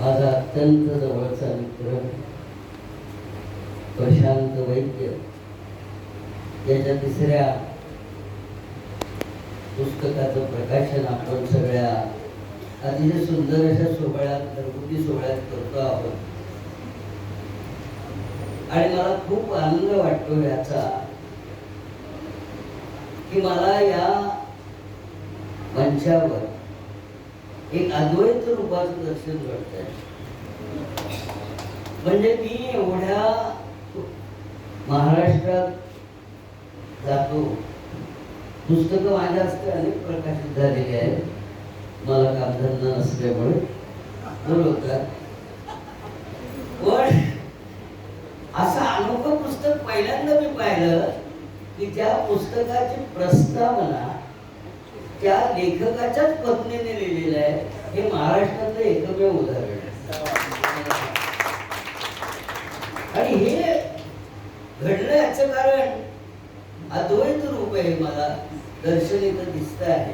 माझा अत्यंत जवळचा मित्र प्रशांत वैद्य याच्या तिसऱ्या पुस्तकाचं प्रकाशन आपण सगळ्या अतिशय सुंदर अशा सोहळ्यात घरगुती सोहळ्यात करतो आहोत. आणि मला खूप आनंद वाटतो याचा की मला या मंचावर एक अद्वैत रूपाचं दर्शन घडतंय म्हणजे मी एवढ्या महाराष्ट्रात जातो. पुस्तकं माझ्या हस्ते अनेक प्रकाशित झालेली आहेत. मला कामधंदा नसल्यामुळे. बोलवतात पण असं अनोखं पुस्तक पहिल्यांदा मी पाहिलं की त्या पुस्तकाची प्रस्तावना त्या लेखकाच्याच पत्नीने लिहिलेलं आहे. हे महाराष्ट्रातलं एकमेव उदाहरण आणि हे घडलं याच कारण अद्वैत रूप आहे मला दर्शन इथं दिसत आहे.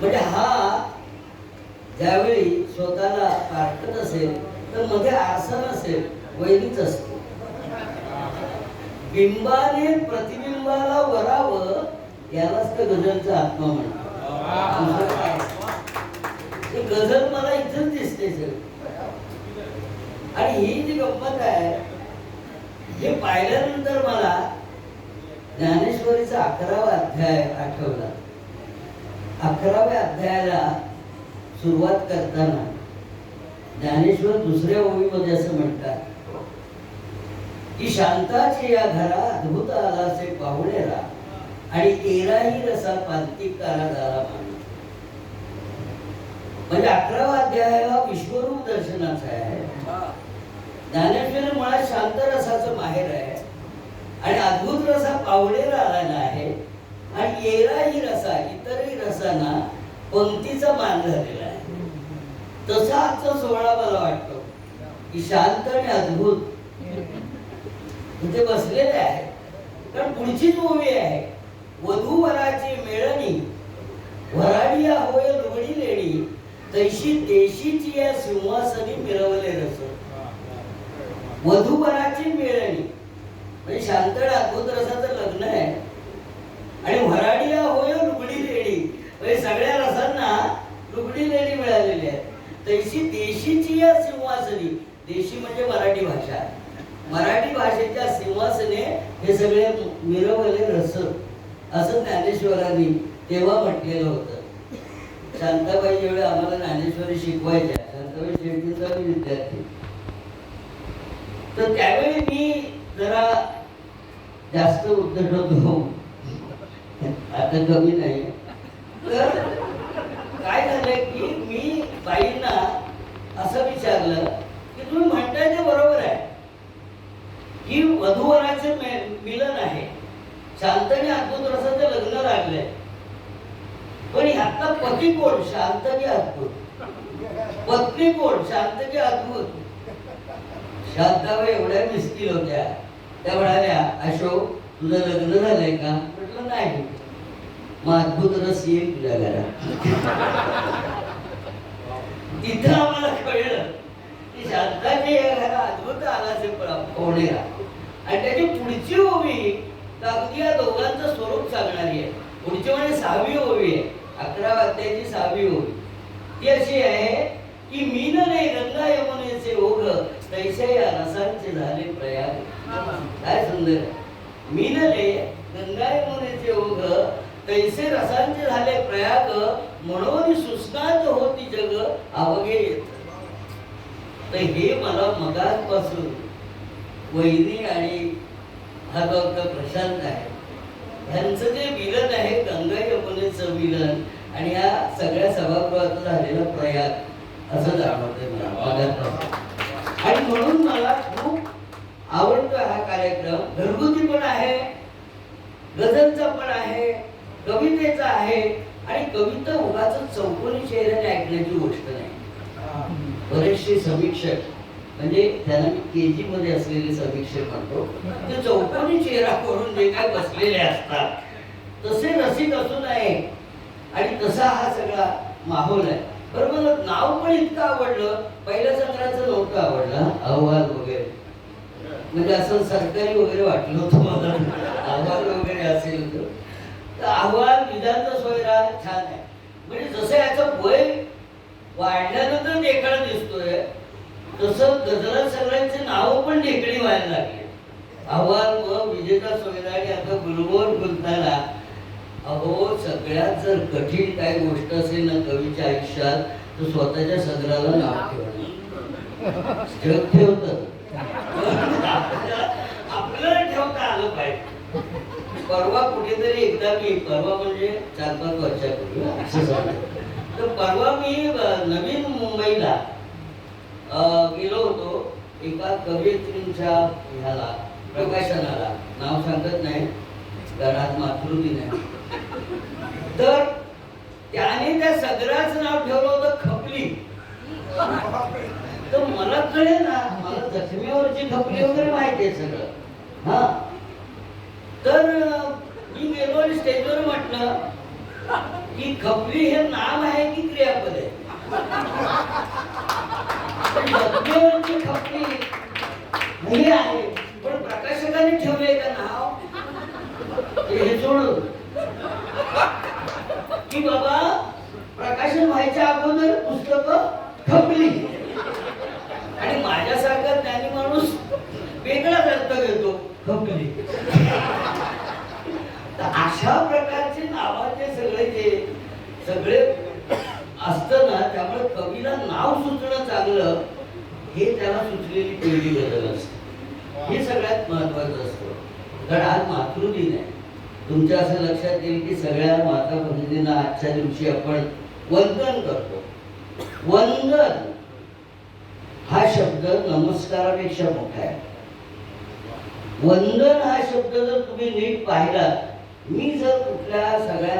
म्हणजे हा ज्यावेळी स्वतःला पारखत असेल तर मध्ये आसन असेल वैरीच असतो. बिंबाने प्रतिबिंबाला वरावं यालाच तर गझलचा आत्मा म्हणतो गझल मला इथंच दिसते सर आणि ही जी गंमत आहे हे पाहिल्यानंतर मला ज्ञानेश्वरीचा अकरावा अध्याय आठवला. अकराव्या अध्यायाला सुरुवात करताना ज्ञानेश्वर दुसऱ्या ओळीमध्ये असं म्हणतात की शांताची या घरा अद्भुत आलासे राहा आणि तेराही रसा झाला मानू म्हणजे अकरावा अध्याय हा विश्वरूप दर्शनाचा आहे. ज्ञानेश्वर मुळात शांत रसाचं माहेर आहे. आणि अद्भुत रसा पावलेला आलेला आहे. आणि येराही रसा इतरही रसांना पंक्तीचा मान झालेला आहे. तसा आजचा सोहळा मला वाटतो की शांत आणि अद्भुत. इथे बसलेले आहे कारण पुढचीच ओवी आहे वधूवराची मेळणी. वराडिया होय लुगडी लेणी. तैशी देशीची या सिंहासनी मिरवले रस. वधूवराची मेळणी. म्हणजे शांत अद्भुत रसाचं लग्न आहे. आणि वराडिया होय लुगडी लेडी म्हणजे सगळ्या रसांना लुगडी लेडी मिळालेली आहे तैशी देशीची या सिंहासनी देशी म्हणजे मराठी भाषा मराठी भाषेच्या सिंहासने हे सगळे मिरवले रस असं ज्ञानेश्वरांनी तेव्हा म्हटलेलं होतं. शांताबाई ज्यावेळी आम्हाला ज्ञानेश्वरी शिकवायच्या. शांताबाई शेळकेचा मी विद्यार्थी. तर त्यावेळी मी जरा जास्त उद्धट होतो आता कमी नाही. तर काय झालंय की मी बाईंना असं विचारलं की तुम्ही म्हणताय ते बरोबर आहे. की वधूवराचे मिलन आहे. शांतनी अद्भुत रसाचं लग्न लागलंय पण ह्यातला पती कोण? शांत की अद्भुत. पत्नी कोण? शांत की अद्भुत. शांताबाई एवढ्या मिस्किल होत्या. त्या म्हणाल्या अशोक तुझं लग्न झालंय का? म्हटलं नाही. मग अद्भुत रस येईल तुझ्या घरात. तिथं आम्हाला कळलं की शांताजी या घरात अद्भुत आलाचे पोहणेरा आणि त्याची पुढची ओवी तर सांगणारी आहे. पुढची म्हणजे सहावी ओवी आहे. अकरा अध्यायाची सहावी ओवी. ती अशी आहे की मीनले गंगा यमुनेचे ओघ तैसे या रसांचे झाले प्रयाग. काय सुंदर आहे. मीनले गंगा यमुनेचे ओघ तैसे रसांचे झाले प्रयाग म्हणून सुस्नात होती जग अवघे येत. तर हे मला मगाचपासून वैरी आणि हा डॉक्टर प्रशांत आहे ह्यांचं जे विलन आहे गंगा यमुनेचं विलन आणि या सगळ्या सभागृहात झालेला प्रयाग असं जाणवतंय मला. आणि म्हणून मला खूप आवडतो हा कार्यक्रम. घरगुती पण आहे गझलचा पण आहे कवितेचा आहे आणि कविता उगाच चौकोनी चेहऱ्याने ऐकण्याची गोष्ट नाही. बरेचसे समीक्षक म्हणजे त्याला मी के जी मध्ये असलेले समीक्षक म्हणतो. ते चौकोनी चेहरा करून जे काय बसलेले असतात तसे रसिक असू नये. आणि तसा हा सगळा माहोल आहे. बरं मला नाव पण इतकं आवडलं. पहिल्या सत्राचं नव्हतं आवडलं अहवाल वगैरे. म्हणजे असं सरकारी वगैरे वाटलं होतं मला. अहवाल वगैरे असेल तर. अहवाल विधानचा सोयरा छान आहे. म्हणजे जसं याचं वय वाढल्यानंतर ढेकळा दिसतोय तसं गजरा सगळ्यांचे नाव पण ढेकळी व्हायला लागले. अहवाल व विजेता सोयरा आता गुलमोहर गुलताना अहो सगळ्यात जर कठीण काही गोष्ट असेल ना कवीच्या आयुष्यात तर स्वतःच्या सदराला नाव ठेवणं जग ठेवत. आपल्याला ठेवता आलं पाहिजे. परवा कुठेतरी एकदा मी परवा म्हणजे चार पाच वर्षापूर्वी असं झालं. तर परवा मी नवीन मुंबईला गेलो होतो एका कवयित्रींच्या ह्याला प्रकाशनाला. नाव सांगत नाही घरात मातृती नाही. तर त्याने त्या सगळ्याचं नाव ठेवलं होतं खपली. तर मला कळे ना मला जखमीवरची खपली वगैरे माहिती आहे सगळं. हा. तर मी गेलो आणि स्टेजवर म्हटलं की खपली हे नाम आहे की क्रियापद आहे? तर खपली. आहे पण प्रकाशकाने ठेवलंय का नाव? हे सोडून की बाबा प्रकाशन व्हायच्या अगोदर पुस्तक खपली. आणि माझ्यासारखा ज्ञानी माणूस वेगळा अर्थ घेतो खपली. तर अशा प्रकारचे नावाचे सगळे जे सगळे असतात कवीला नाव सुचणं चांगलं हे त्याला सुचलेली पहिली बदल असते. हे सगळ्यात महत्वाचं असतं. कारण आज मातृदिन आहे. तुमच्या असं लक्षात येईल की सगळ्या माता भगिनींना आजच्या दिवशी आपण वंदन करतो. वंदन हा शब्द नमस्कारापेक्षा मोठा आहे. वंदन हा शब्द जर तुम्ही नीट पाहिला मी जर कुठल्या सगळ्या